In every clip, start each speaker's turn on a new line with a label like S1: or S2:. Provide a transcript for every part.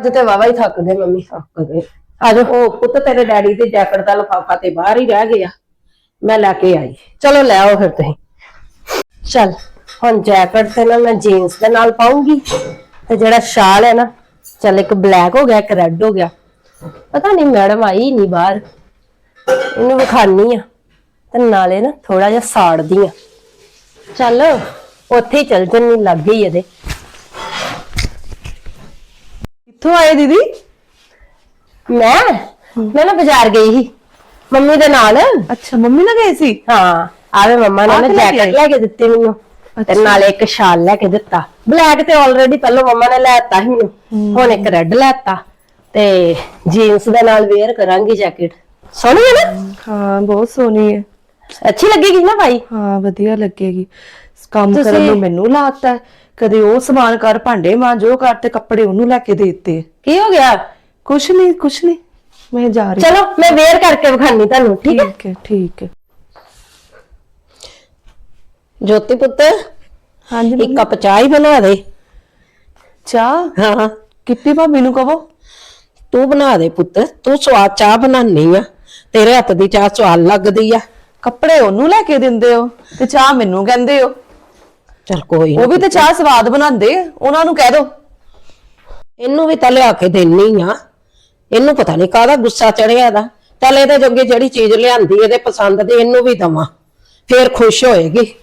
S1: ਅੱਜ ਤੇ ਵਾਵਾ ਹੀ ਥੱਕ ਗਏ ਮੰਮੀ।
S2: ਥੱਕ ਗਏ
S1: ਆਜੋ।
S2: ਉਹ ਪੁੱਤ ਤੇਰੇ ਡੈਡੀ ਦੀ ਜੈਕਟ ਦਾ ਲਫਾਫਾ ਤੇ ਬਾਹਰ ਹੀ ਰਹਿ ਗਿਆ। ਮੈਂ ਲੈ ਕੇ ਆਈ।
S1: ਚਲੋ ਲੈ ਆਓ ਫਿਰ ਤੁਸੀਂ। ਚੱਲ ਹੁਣ ਜੈਕਟ ਤੇ ਨਾ ਮੈਂ ਜੀਨਸ ਦੇ ਨਾਲ ਪਾਉਂਗੀ। ਤੇ ਜਿਹੜਾ ਸ਼ਾਲ ਹੈ ਨਾ ਚੱਲ ਇੱਕ ਬਲੈਕ ਹੋ ਗਿਆ ਇੱਕ ਰੈੱਡ ਹੋ ਗਿਆ। ਪਤਾ ਨਹੀਂ ਮੈਡਮ ਆਈ ਨਹੀਂ ਬਾਹਰ। ਇਹਨੂੰ ਵਿਖਾਨੀ ਆ। ਤੇ ਨਾਲੇ ਨਾ ਥੋੜਾ ਜਿਹਾ ਸਾੜਦੀ ਆ। ਚੱਲ ਉੱਥੇ ਹੀ ਚੱਲ ਜੰਨੀ ਲੱਗ ਗਈ ਇਹਦੇ।
S3: ਕਿੱਥੋਂ ਆਏ ਦੀਦੀ?
S1: ਮੈਂ? ਮੈਂ ਨਾ ਬਾਜ਼ਾਰ ਗਈ ਸੀ। ਮੰਮੀ ਦੇ ਨਾਲ।
S3: ਅੱਛਾ ਮੰਮੀ ਨਾਲ ਗਏ ਸੀ?
S1: ਹਾਂ ਆਵੇ ਮੰਮਾ ਨੇ
S3: ਆਹ
S1: ਨਾ
S3: ਤੇ ਲੈ ਕੇ
S1: ਜੈਕਟ ਲੈ ਕੇ ਦਿੱਤੀ ਮੈਨੂੰ। ਤੇ। ਨਾਲੇ ਇੱਕ ਸ਼ਾਲ ਲੈ ਕੇ ਦਿੱਤਾ। ਬਲੈਕ ਤੇ ਆਲਰੇਡੀ ਪਹਿਲਾਂ ਮੰਮਾ ਨੇ ਲੈ ਦਿੱਤਾ ਸੀ ਮੈਨੂੰ। ਹੁਣ ਇੱਕ ਰੈੱਡ ਲੈਤਾ ਤੇ ਜੀਨਸ ਦੇ ਨਾਲ ਵੇਅਰ ਕਰਾਂਗੀ ਜੈਕਟ ਸੋਹਣੀ ਹੈ ਨਾ?
S3: ਹਾਂ ਬਹੁਤ ਸੋਹਣੀ ਹੈ।
S1: ਅੱਛੀ ਲੱਗੇਗੀ ਨਾ ਭਾਈ
S3: ਹਾਂ ਵਧੀਆ ਲੱਗੇਗੀ। ਕੰਮ ਕਰਨ ਨੂੰ ਮੈਨੂੰ ਲਾਤਾ ਕਦੇ ਉਹ ਸਮਾਨ ਕਰ ਭਾਂਡੇ ਮਾਂਜੋ ਕਰ ਤੇ ਕੱਪੜੇ ਉਹਨੂੰ ਲੈ ਕੇ ਦੇ ਦਿੱਤੇ।
S1: ਕੀ ਹੋ ਗਿਆ?
S3: ਕੁਛ ਨਹੀਂ ਕੁਛ ਨਹੀਂ। ਮੈਂ ਜਾ ਰਹੀ
S1: ਚਲੋ ਮੈਂ ਵੇਅਰ ਕਰਕੇ ਵਿਖਾਨੀ ਤੁਹਾਨੂੰ ਠੀਕ ਹੈ?
S3: ਠੀਕ ਹੈ ਠੀਕ ਹੈ।
S2: ਜੋਤੀ ਪੁੱਤ
S3: ਹਾਂਜੀ
S2: ਇੱਕ। ਕੱਪ ਚਾਹ ਹੀ ਬਣਾ ਦੇ।
S3: ਚਾਹ?
S2: ਹਾਂ।
S3: ਕਿੱਤੀ ਭਾਬੀ ਨੂੰ ਕਹੋ।
S2: ਤੂੰ ਬਣਾ ਦੇ ਪੁੱਤ ਤੂੰ ਸਵਾਦ ਚਾਹ ਬਣਾਉਣੀ ਆ। ਤੇਰੇ ਹੱਥ ਦੀ ਚਾਹ ਸਵਾਦ ਲੱਗਦੀ ਆ।
S3: ਕੱਪੜੇ ਉਹਨੂੰ ਲੈ ਕੇ ਦਿੰਦੇ ਹੋ ਤੇ ਚਾਹ ਮੈਨੂੰ ਕਹਿੰਦੇ ਹੋ।
S2: ਚਲ ਕੋਈ ਨਾ
S3: ਉਹ ਵੀ ਤੇ ਚਾਹ ਸਵਾਦ ਬਣਾਉਂਦੇ ਆ, ਉਹਨਾਂ ਨੂੰ ਕਹਿ ਦੋ।
S2: ਇਹਨੂੰ ਵੀ ਤਾਂ ਲਿਆ ਕੇ ਦੇਣੀ ਆ। ਇਹਨੂੰ ਪਤਾ ਨਹੀਂ ਕਾਹਦਾ ਗੁੱਸਾ ਚੜਿਆ ਦਾ ਚੱਲ ਇਹਦੇ ਜੋਗੇ ਜਿਹੜੀ ਚੀਜ਼ ਲਿਆਂਦੀ ਇਹਦੇ ਪਸੰਦ ਦੀ ਇਹਨੂੰ ਵੀ ਦਵਾਂ। ਫੇਰ ਖੁਸ਼ ਹੋਏਗੀ।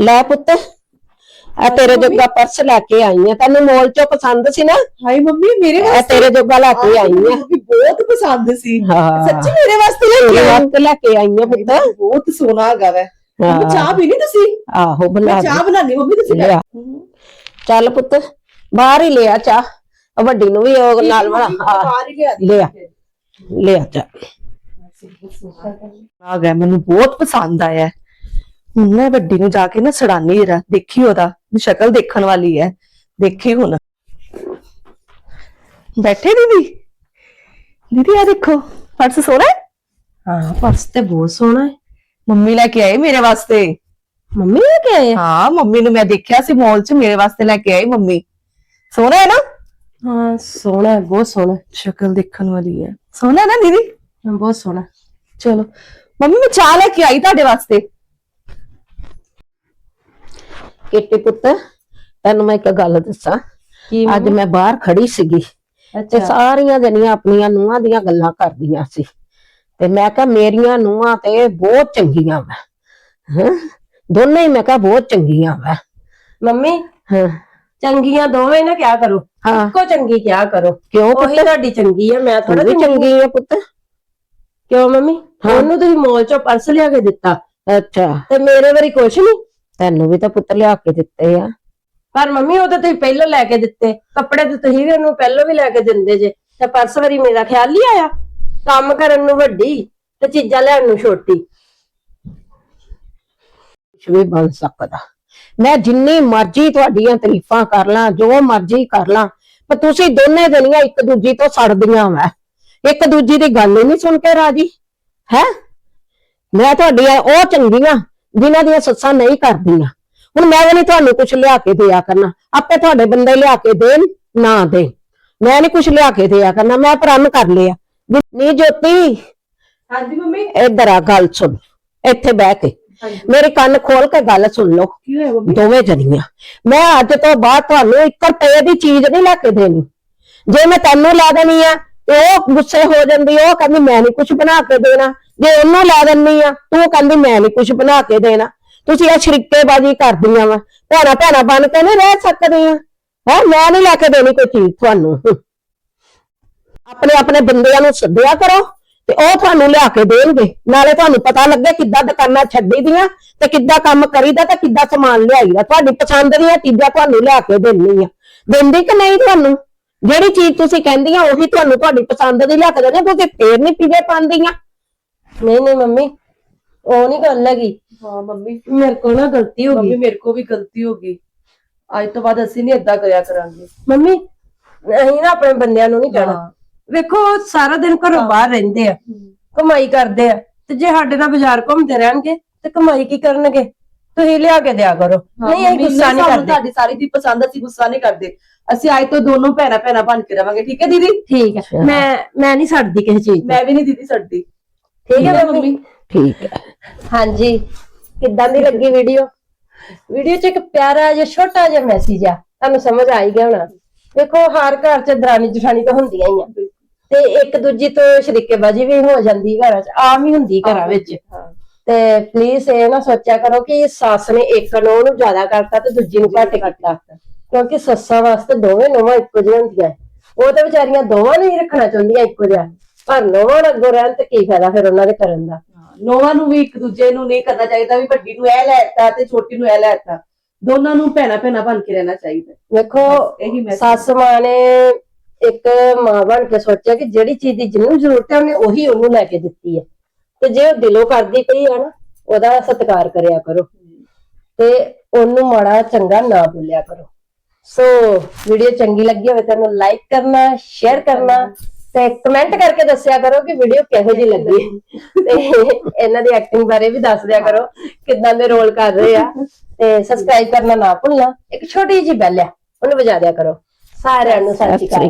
S2: ਲੈ ਪੁੱਤ। ਆ ਤੇਰੇ ਜੋਗਾ ਪਰਸ ਲੈ ਕੇ ਆਈ ਆ। ਤੈਨੂੰ ਮੋਲ ਚੋਂ ਪਸੰਦ ਸੀ ਨਾ?
S3: ਹਾਈ ਮੰਮੀ ਮੇਰੇ
S2: ਇਹ ਤੇਰੇ ਜੋਗਾ ਲੈ ਕੇ ਆਈ ਆ।
S3: ਬਹੁਤ ਪਸੰਦ ਸੀ।
S2: ਹਾਂ।
S3: ਸੱਚੀ ਮੇਰੇ ਵਾਸਤੇ ਲੈ
S2: ਤੇਰੇ
S3: ਕੇ ਆਏ
S2: ਵਾਸਤੇ ਲੈ ਕੇ ਆਈ ਆ ਪੁੱਤ।
S3: ਬਹੁਤ ਸੋਹਣਾ ਹੈਗਾ ਵੈ।
S2: ਹਾਂ।
S3: ਮੰਮੀ ਚਾਹ ਪੀਣੀ ਤੁਸੀਂ?
S2: ਆਹੋ ਬਣਾ
S3: ਮੈਂ
S2: ਦੇ।
S3: ਚਾਹ ਬਣਾਣੀ ਮੰਮੀ ਤੁਸੀਂ
S2: ਲਿਆ। ਚੱਲ ਪੁੱਤ ਬਾਹਰ ਹੀ ਲਿਆ ਚਾ ਵੱਡੀ ਨੂੰ ਵੀ ਉਹ ਨਾਲ ਵਾਲਾ ਹਾਂ,
S3: ਬਾਹਰ ਹੀ ਲਿਆ
S2: ਲਿਆ। ਲਿਆ ਚਾ
S3: ਆ ਗਿਆ ਮੈਨੂੰ ਬਹੁਤ ਪਸੰਦ ਆਇਆ। ਹੈ। ਹੁਣ ਮੈਂ ਵੱਡੀ ਨੂੰ ਜਾ ਕੇ ਨਾ ਸੜਾਨੀ ਜਰਾ ਦੇਖੀ ਉਹਦਾ ਸ਼ਕਲ ਦੇਖਣ ਵਾਲੀ ਹੈ ਦੇਖੀ ਹੁਣ। ਬੈਠੇ ਦੀਦੀ? ਦੀਦੀ ਆ ਦੇਖੋ ਪਰਸ ਸੋਹਣਾ ਹੈ
S1: ਹਾਂ ਪਰਸ ਤੇ ਬਹੁਤ ਸੋਹਣਾ ਹੈ
S3: ਮੰਮੀ ਲੈ ਕੇ ਆਏ ਮੇਰੇ ਵਾਸਤੇ।
S1: ਮੰਮੀ ਲੈ ਕੇ ਆਏ?
S3: ਹਾਂ ਮੰਮੀ ਨੂੰ ਮੈਂ ਦੇਖਿਆ ਸੀ ਮਾਲ 'ਚ ਮੇਰੇ ਵਾਸਤੇ ਲੈ ਕੇ ਆਈ ਮੰਮੀ। ਸੋਹਣਾ ਹੈ ਨਾ?
S1: ਹਾਂ ਸੋਹਣਾ ਹੈ ਬਹੁਤ ਸੋਹਣਾ।
S3: ਸ਼ਕਲ ਦੇਖਣ ਵਾਲੀ ਹੈ ਸੋਹਣਾ ਹੈ ਨਾ ਦੀਦੀ?
S1: ਬਹੁਤ ਸੋਹਣਾ।
S3: ਚਲੋ। ਮੰਮੀ ਮੈਂ ਚਾਹ ਲੈ ਕੇ ਆਈ ਤੁਹਾਡੇ ਵਾਸਤੇ।
S2: ਕਿੱਟੀ ਪੁੱਤ ਤੈਨੂੰ ਮੈਂ ਇੱਕ ਗੱਲ ਦੱਸਾਂ।
S1: ਕੀ
S2: ਅੱਜ ਮੈਂ ਬਾਹਰ ਖੜੀ ਸੀਗੀ ਤੇ ਸਾਰੀਆਂ ਜਣੀਆਂ ਆਪਣੀਆਂ ਨੂੰਹਾਂ ਦੀਆਂ ਗੱਲਾਂ ਕਰਦੀਆਂ ਸੀ। ਤੇ ਮੈਂ ਕਿਹਾ ਮੇਰੀਆਂ ਨੂੰਹਾਂ ਤੇ ਬਹੁਤ ਚੰਗੀਆਂ ਵਾ। ਹਾਂ? ਦੋਨੇ ਹੀ ਮੈਂ ਕਿਹਾ ਬਹੁਤ ਚੰਗੀਆਂ ਵਾ।
S1: ਮੰਮੀ
S2: ਹਾਂ।
S1: ਚੰਗੀਆਂ ਦੋਵੇਂ ਨਾ ਕਿਆ ਕਰੋ। ਇੱਕੋ ਚੰਗੀ ਕਿਆ ਕਰੋ।
S2: ਕਿਉਂ ਪੁੱਤ?
S1: ਤੁਹਾਡੀ ਚੰਗੀ ਹੈ ਮੈਂ ਥੋੜਾ
S2: ਚੰਗੀ ਹੈ ਪੁੱਤ।
S1: ਕਿਉਂ ਮੰਮੀ। ਉਹਨੂੰ ਤੁਸੀਂ ਮੋਲ ਚੋਂ ਪਰਸ ਲਿਆ ਕੇ ਦਿੱਤਾ।
S2: ਅੱਛਾ।
S1: ਤੇ ਮੇਰੇ ਵਾਰੀ ਕੁਛ ਨਹੀਂ
S2: ਤੈਨੂੰ ਵੀ ਤਾਂ ਪੁੱਤ ਲਿਆ ਕੇ ਦਿੱਤੇ ਆ।
S1: ਪਰ ਮੰਮੀ ਉਹ ਤਾਂ ਤੁਸੀਂ ਪਹਿਲਾਂ ਲੈ ਕੇ ਦਿੱਤੇ। ਕੱਪੜੇ ਤੇ ਤੁਸੀਂ ਵੀ ਉਹਨੂੰ ਪਹਿਲਾਂ ਵੀ ਲੈ ਕੇ ਦਿੰਦੇ ਜੇ। ਤੇ ਪਰਸ ਵਾਰੀ ਮੇਰਾ ਖਿਆਲ ਨਹੀਂ ਆਇਆ? ਕੰਮ ਕਰਨ ਨੂੰ ਵੱਡੀ ਤੇ ਚੀਜ਼ਾਂ ਲੈਣ ਨੂੰ ਛੋਟੀ।
S2: ਕੁਛ ਵੀ ਬਣ ਸਕਦਾ। ਮੈਂ ਜਿੰਨੀ ਮਰਜ਼ੀ ਤੁਹਾਡੀਆਂ ਤਾਰੀਫਾਂ ਕਰ ਲਾਂ ਜੋ ਮਰਜ਼ੀ ਕਰ ਲਾਂ ਪਰ ਤੁਸੀਂ ਦੋਨੇ ਜਣੀਆਂ ਇੱਕ ਦੂਜੀ ਤੋਂ ਸੜਦੀਆਂ ਵਾ। ਇੱਕ ਦੂਜੀ ਦੀ ਗੱਲ ਹੀ ਨਹੀਂ ਸੁਣ ਕੇ ਰਾਜੀ। ਹੈ? ਮੈਂ ਤੁਹਾਡੀਆਂ ਉਹ ਚੰਗੀਆਂ ਜਿਨ੍ਹਾਂ ਦੀਆਂ ਸੱਸਾਂ ਨਹੀਂ ਕਰਦੀਆਂ। ਹੁਣ ਮੈਂ ਵੀ ਨਹੀਂ ਤੁਹਾਨੂੰ ਕੁਝ ਲਿਆ ਕੇ ਦਿਆ ਕਰਨਾ। ਆਪੇ ਤੁਹਾਡੇ ਬੰਦੇ ਲਿਆ ਕੇ ਦੇਣ ਨਾ ਦੇ ਮੈਂ ਨਹੀਂ ਕੁਝ ਲਿਆ ਕੇ ਦਿਆ ਕਰਨਾ ਮੈਂ ਪ੍ਰਣ ਕਰ ਲਿਆ। ਨਹੀਂ ਜੋਤੀ
S3: ਹਾਂਜੀ ਮੰਮੀ।
S2: ਇੱਧਰ ਆ ਗੱਲ ਸੁਣ। ਇੱਥੇ ਬਹਿ ਕੇ। ਮੇਰੇ ਕੰਨ ਖੋਲ ਕੇ ਗੱਲ ਸੁਣ ਲਓ। ਦੋਵੇਂ ਜਣੀਆਂ। ਮੈਂ ਅੱਜ ਤੋਂ ਬਾਅਦ ਤੁਹਾਨੂੰ 1 ਰੁਪਏ ਦੀ ਚੀਜ਼ ਨਹੀਂ ਲੈ ਕੇ ਦੇਣੀ। ਜੇ ਮੈਂ ਤੈਨੂੰ ਲਾ ਦੇਣੀ ਆ ਤੇ ਉਹ ਗੁੱਸੇ ਹੋ ਜਾਂਦੀ ਆ, ਉਹ ਕਹਿੰਦੀ ਮੈਂ ਨਹੀਂ ਕੁਝ ਬਣਾ ਕੇ ਦੇਣਾ। ਜੇ ਉਹਨੂੰ ਲਾ ਦਿੰਨੀ ਆ ਤੂੰ ਕਹਿੰਦੀ ਮੈਂ ਨਹੀਂ ਕੁਝ ਬਣਾ ਕੇ ਦੇਣਾ। ਤੁਸੀਂ ਇਹ ਸ਼ਰੀਕੇਬਾਜ਼ੀ ਕਰਦੀਆਂ ਵਾ। ਭੈਣਾ ਭੈਣਾ ਬਣ ਕੇ ਨਹੀਂ ਰਹਿ ਸਕਦੀਆਂ। ਹੈ ਮੈਂ ਨਹੀਂ ਲੈ ਕੇ ਦੇਣੀ ਕੋਈ ਚੀਜ਼ ਤੁਹਾਨੂੰ। ਆਪਣੇ ਆਪਣੇ ਬੰਦਿਆਂ ਨੂੰ ਸੱਦਿਆ ਕਰੋ ਤੇ ਉਹ ਤੁਹਾਨੂੰ ਲਿਆ ਕੇ ਦੇਣਗੇ। ਨਾਲੇ ਤੁਹਾਨੂੰ ਪਤਾ ਲੱਗੇ ਕਿੱਦਾਂ ਦੁਕਾਨਾਂ ਛੱਡੀ ਦੀਆਂ ਤੇ ਕਿੱਦਾਂ ਕੰਮ ਕਰੀਦਾ ਤੇ ਕਿੱਦਾਂ ਸਮਾਨ ਲਿਆਈਦਾ। ਤੁਹਾਡੀ ਪਸੰਦ ਦੀਆਂ ਚੀਜ਼ਾਂ ਤੁਹਾਨੂੰ ਲਿਆ ਕੇ ਦੇਣੀ ਆ ਦਿੰਦੀ ਕਿ ਨਹੀਂ ਤੁਹਾਨੂੰ? ਜਿਹੜੀ ਚੀਜ਼ ਤੁਸੀਂ ਕਹਿੰਦੀਆਂ ਉਹੀ ਤੁਹਾਨੂੰ ਤੁਹਾਡੀ ਪਸੰਦ ਦੀ ਲਿਆ ਕੇ ਦੇਣੀ ਤੁਸੀਂ ਫੇਰ ਨਹੀਂ ਪੀਵੇ ਪਾਉਂਦੀਆਂ।
S1: ਨਹੀਂ ਨਹੀਂ ਮੰਮੀ ਉਹ ਨਹੀਂ ਗੱਲ ਹੈਗੀ।
S3: ਹਾਂ ਮੰਮੀ।
S1: ਮੇਰੇ ਕੋਲ ਨਾ ਗਲਤੀ ਹੋ
S3: ਮੰਮੀ
S1: ਗਈ
S3: ਮੇਰੇ ਕੋ ਵੀ ਗਲਤੀ ਹੋ ਗਈ। ਅੱਜ ਤੋਂ ਬਾਅਦ ਅਸੀਂ ਨਹੀਂ ਏਦਾਂ ਕਰਿਆ ਕਰਾਂਗੇ।
S1: ਮੰਮੀ ਅਸੀਂ ਨਾ ਆਪਣੇ ਬੰਦਿਆਂ ਨੂੰ ਨਹੀਂ ਕਹਿਣਾ।
S3: ਹਾਂ।
S1: ਵੇਖੋ ਉਹ ਸਾਰਾ ਦਿਨ ਘਰੋਂ ਬਾਹਰ ਰਹਿੰਦੇ ਆ ਕਮਾਈ ਕਰਦੇ ਆ। ਤੇ ਜੇ ਸਾਡੇ ਨਾਲ ਬਾਜ਼ਾਰ ਘੁੰਮਦੇ ਰਹਿਣਗੇ ਤੇ ਕਮਾਈ ਕੀ ਕਰਨਗੇ? ਤੁਸੀਂ ਲਿਆ ਕੇ ਦਿਆ ਕਰੋ। ਨਹੀਂ ਅਸੀਂ ਗੁੱਸਾ ਨਹੀਂ ਕਰਦੇ।
S3: ਤੁਹਾਡੀ ਸਾਰੀ ਦੀ ਪਸੰਦ ਅਸੀਂ ਗੁੱਸਾ ਨਹੀਂ ਕਰਦੇ। ਅਸੀਂ ਅੱਜ ਤੋਂ ਦੋਨੋਂ ਭੈਣਾਂ ਭੈਣਾਂ ਬਣ ਕੇ ਰਵਾਂਗੇ ਠੀਕ ਹੈ ਦੀਦੀ?
S1: ਠੀਕ ਹੈ। ਮੈਂ ਮੈਂ ਨਹੀਂ ਛੱਡਦੀ ਕਿਸੇ ਚੀਜ਼
S3: ਮੈਂ ਵੀ ਨਹੀਂ ਦੀਦੀ ਛੱਡਦੀ।
S1: ਠੀਕ ਹੈ ਮੰਮੀ?
S2: ਠੀਕ ਹੈ।
S1: ਹਾਂਜੀ। ਕਿੱਦਾਂ ਦੀ ਲੱਗੀ ਵੀਡੀਓ ਵੀਡੀਓ 'ਚ ਇੱਕ ਪਿਆਰਾ ਜਿਹਾ ਛੋਟਾ ਜਿਹਾ ਮੈਸੇਜ ਆ। ਤੁਹਾਨੂੰ ਸਮਝ ਆ ਹੀ ਗਿਆ ਹੋਣਾ। ਵੇਖੋ ਹਰ ਘਰ 'ਚ ਦਰਾਨੀ ਜਠਾਣੀ ਤਾਂ ਹੁੰਦੀਆਂ ਹੀ ਆ। ਤੇ ਇੱਕ ਦੂਜੀ ਤੋਂ ਸ਼ਰੀਕੇਬਾਜ਼ੀ ਵੀ ਹੋ ਜਾਂਦੀ ਘਰਾਂ 'ਚ ਆਮ ਹੀ ਹੁੰਦੀ ਘਰਾਂ ਵਿੱਚ। ਤੇ ਪਲੀਜ਼ ਇਹ ਨਾ ਸੋਚਿਆ ਕਰੋ ਕਿ ਸੱਸ ਨੇ ਇੱਕ ਨੂੰ ਉਹਨੂੰ ਜ਼ਿਆਦਾ ਕਰਤਾ ਤੇ ਦੂਜੀ ਨੂੰ ਘੱਟ ਕੀਤਾ। ਕਿਉਂਕਿ ਸੱਸਾਂ ਵਾਸਤੇ ਦੋਵੇਂ ਨੋਵਾਂ ਇੱਕੋ ਜਿਹੀਆਂ ਹੁੰਦੀਆਂ। ਉਹ ਤਾਂ ਵਿਚਾਰੀਆਂ ਦੋਵਾਂ ਨੂੰ ਹੀ ਰੱਖਣਾ ਚਾਹੁੰਦੀਆਂ ਇੱਕੋ ਜਿਹਾ। ਪਰ ਨੋਵਾਂ ਨਾਲ ਅੱਗੋਂ ਰਹਿਣ ਤੇ ਕੀ ਫਾਇਦਾ ਫਿਰ ਉਹਨਾਂ ਦੇ ਕਰਨ ਦਾ?
S3: ਨੋਵਾਂ ਨੂੰ ਵੀ ਇੱਕ ਦੂਜੇ ਨੂੰ ਨਹੀਂ ਕਰਨਾ ਚਾਹੀਦਾ ਵੀ ਵੱਡੀ ਨੂੰ ਇਹ ਲੈਤਾ ਤੇ ਛੋਟੀ ਨੂੰ ਇਹ ਲੈਤਾ ਦੋਨਾਂ ਨੂੰ ਭੈਣਾਂ ਭੈਣਾਂ ਬਣ ਕੇ ਰਹਿਣਾ ਚਾਹੀਦਾ।
S1: ਵੇਖੋ ਸੱਸ ਮਾਂ ਨੇ ਇੱਕ ਮਾਂ ਬਣ ਕੇ ਸੋਚਿਆ ਕਿ ਜਿਹੜੀ ਚੀਜ਼ ਦੀ ਜਿਹਨੂੰ ਜ਼ਰੂਰਤ ਹੈ ਉਹਨੇ ਉਹੀ ਉਹਨੂੰ ਲੈ ਕੇ ਦਿੱਤੀ ਹੈ। ਤੇ ਜੇ ਉਹ ਦਿਲੋਂ ਕਰਦੀ ਪਈ ਹੈ ਨਾ, ਉਹਦਾ ਸਤਿਕਾਰ ਕਰਿਆ ਕਰੋ। ਤੇ ਉਹਨੂੰ ਮਾੜਾ ਚੰਗਾ ਨਾ ਬੋਲਿਆ ਕਰੋ। ਸੋ ਵੀਡੀਓ ਚੰਗੀ ਲੱਗੀ ਹੋਵੇ ਤਾਂ ਉਹਨੂੰ ਲਾਈਕ ਕਰਨਾ ਸ਼ੇਅਰ ਕਰਨਾ ਤੇ ਕਮੈਂਟ ਕਰਕੇ ਦੱਸਿਆ ਕਰੋ ਕਿ ਵੀਡੀਓ ਕਿਹੋ ਜਿਹੀ ਲੱਗੀ। ਤੇ ਇਹਨਾਂ ਦੀ ਐਕਟਿੰਗ ਬਾਰੇ ਵੀ ਦੱਸ ਦਿਆ ਕਰੋ ਕਿੱਦਾਂ ਦੇ ਰੋਲ ਕਰ ਰਹੇ ਆ। ਤੇ ਸਬਸਕ੍ਰਾਈਬ ਕਰਨਾ ਨਾ ਭੁੱਲਣਾ, ਇੱਕ ਛੋਟੀ ਜਿਹੀ ਬੈਲ ਆ, ਉਹਨੂੰ ਵਜਾ ਦਿਆ ਕਰੋ। ਸਾਰਿਆਂ ਨੂੰ ਸਤਿ ਸ਼੍ਰੀ ਅਕਾਲ।